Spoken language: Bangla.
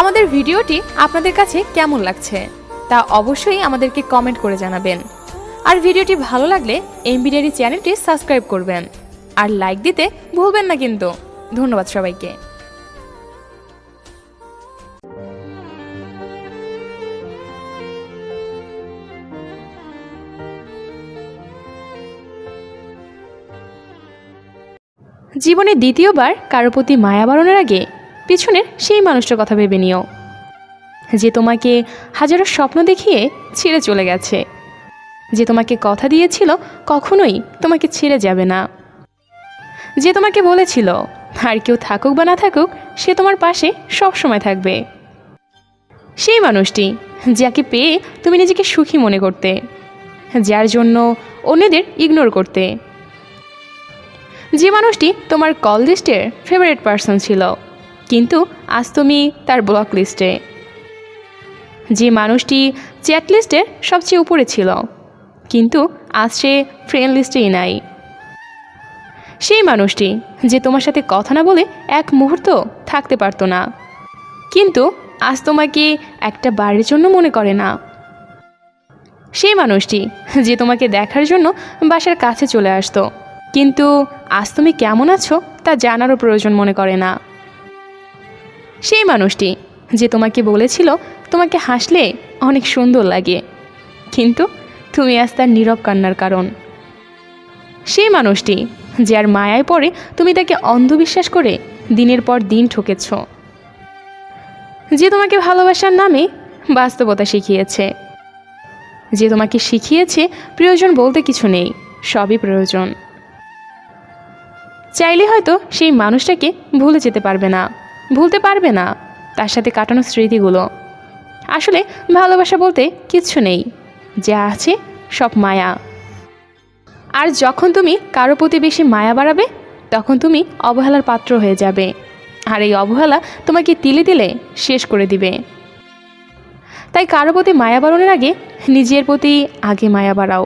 আমাদের ভিডিওটি আপনাদের কাছে কেমন লাগছে তা অবশ্যই আমাদেরকে কমেন্ট করে জানাবেন। আর ভিডিওটি ভালো লাগলে এমবিডিয়ারি চ্যানেলটি সাবস্ক্রাইব করবেন। আর লাইক দিতে ভুলবেন না কিন্তু। ধন্যবাদ সবাইকে। জীবনে দ্বিতীয়বার কারও প্রতি মায়া বাড়ানোর আগে পিছনের সেই মানুষটার কথা ভেবে নিও। যে তোমাকে হাজারো স্বপ্ন দেখিয়ে ছেড়ে চলে গেছে। যে তোমাকে কথা দিয়েছিল কখনোই তোমাকে ছেড়ে যাবে না। যে তোমাকে বলেছিল, আর কেউ থাকুক বা না থাকুক, সে তোমার পাশে সব সময় থাকবে। সেই মানুষটি, যাকে পেয়ে তুমি নিজেকে সুখী মনে করতে, যার জন্য অন্যদের ইগনোর করতে। যে মানুষটি তোমার কল লিস্টের ফেভারিট পার্সন ছিল কিন্তু আজ তুমি তার ব্লক লিস্টে যে মানুষটি চ্যাট লিস্টের সবচেয়ে উপরে ছিল, কিন্তু আজ সে ফ্রেন্ড লিস্টেই নাই। সেই মানুষটি যে তোমার সাথে কথা না বলে এক মুহূর্ত থাকতে পারতো না, কিন্তু আজ তোমাকে একটা বাড়ির জন্য মনে করে না। সেই মানুষটি যে তোমাকে দেখার জন্য বাসার কাছে চলে আসতো, কিন্তু আজ তুমি কেমন আছো তা জানারও প্রয়োজন মনে করে না। সেই মানুষটি যে তোমাকে বলেছিল তোমাকে হাসলে অনেক সুন্দর লাগে। কিন্তু তুমি আজ তার নীরব কান্নার কারণ। সেই মানুষটি যার মায়ায় পড়ে তুমি তাকে অন্ধবিশ্বাস করে দিনের পর দিন ঠকেছ। যে তোমাকে ভালোবাসার নামে বাস্তবতা শিখিয়েছে। যে তোমাকে শিখিয়েছে প্রয়োজন বলতে কিছু নেই, সবই প্রয়োজন। চাইলে হয়তো সেই মানুষটাকে ভুলে যেতে পারবে না। ভুলতে পারবে না তার সাথে কাটানো স্মৃতিগুলো। আসলে ভালোবাসা বলতে কিচ্ছু নেই, যা আছে সব মায়া। আর যখন তুমি কারও প্রতি বেশি মায়া বাড়াবে, তখন তুমি অবহেলার পাত্র হয়ে যাবে। আর এই অবহেলা তোমাকে তিলে তিলে শেষ করে দিবে। তাই কারও প্রতি মায়া বাড়ানোর আগে নিজের প্রতি আগে মায়া বাড়াও।